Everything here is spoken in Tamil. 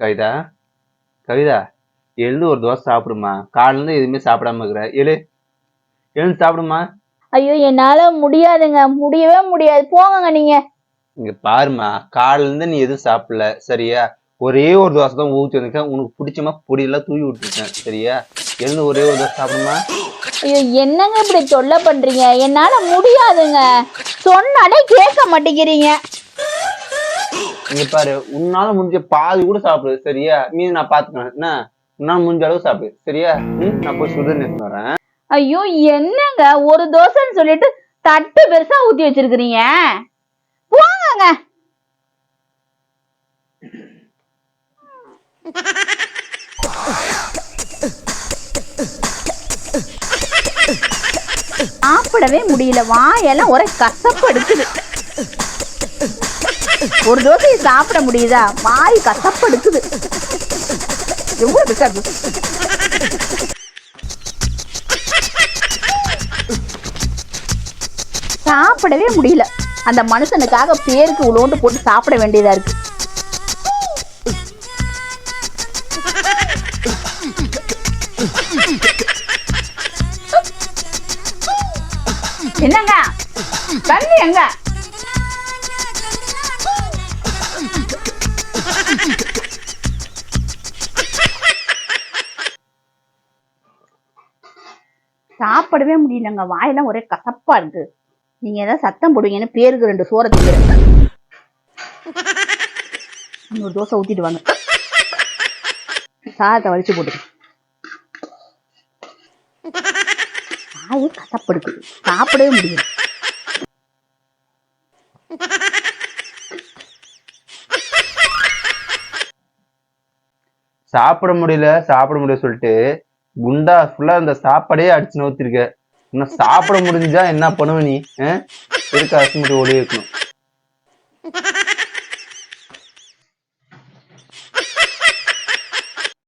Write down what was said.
கவிதா கவிதா எழுந்து ஒரு தோசை சாப்பிடுமா? காலையில இருந்து எதுவுமே சாப்பிடாம இருக்கிற. எழு எழுந்து சாப்பிடுமா? ஐயோ என்னால முடியாதுங்க. முடியவே முடியாது. போங்கங்க நீங்க. இங்க பாருமா காலையில இருந்து நீ எதுவும் சாப்பிடல சரியா? ஒரே ஒரு தோசை தான் ஊற்றி வந்திருக்கேன். உனக்கு பிடிச்சமா பொடியெல்லாம் தூவி விட்டுருக்கேன் சரியா? எழுந்து ஒரே ஒரு தோசை சாப்பிடுமா? ஐயோ என்னங்க இப்படி தொல்லை பண்றீங்க? என்னால முடியாதுங்க. சொன்னாலே கேட்க மாட்டேங்கிறீங்க. இங்க பாரு உன்னால முடிஞ்ச பாதி கூட சாப்பிடு சரியா? மீதி நான் பாத்துக்கிறேன். என்ன? உன்னால முடிஞ்ச அளவு சாப்பிடு சரியா? ம் நான் போய் சுடுதண்ணி வரேன். ஐயோ என்னங்க? ஒரு தோசைன்னு சொல்லிட்டு தட்டு பெருசா ஊத்தி வச்சிருக்கிறீங்க. போங்க சாப்பிடவே முடியல. வாயெல்லாம் ஒரே கசப்பு ஒரு தோசையை சாப்பிட முடியுதா? வாய் கசப்படுக்குது எவ்வளவு இருக்காது சாப்பிடவே முடியல. அந்த மனுஷனுக்காக பேருக்கு உளோண்டு போட்டு சாப்பிட வேண்டியதா இருக்கு. என்னங்க? தண்ணி எங்க? சாப்பிடவே முடியலங்க. வாயெல்லாம் ஒரே கசப்பா இருக்கு. நீங்க ஏதாவது சத்தம் போடுவீங்கன்னு பேருக்கு ரெண்டு சோற திங்கிறேன் இன்னொரு தோசை ஊத்திட்டு வாங்க. சாதத்தை வலிச்சு போட்டு வாயே கசப்படுக்கு சாப்பிடவே முடியல. சாப்பிட முடியல சாப்பிட முடியல சொல்லிட்டு குண்டா ஃபுல்லா அந்த சாப்பாடே அடிச்சு நோத்திருக்க இன்னும் சாப்பிட முடிஞ்சா என்ன பண்ணுவ நீ இருக்க அசுமிட்டு ஓடியே இருக்கணும்?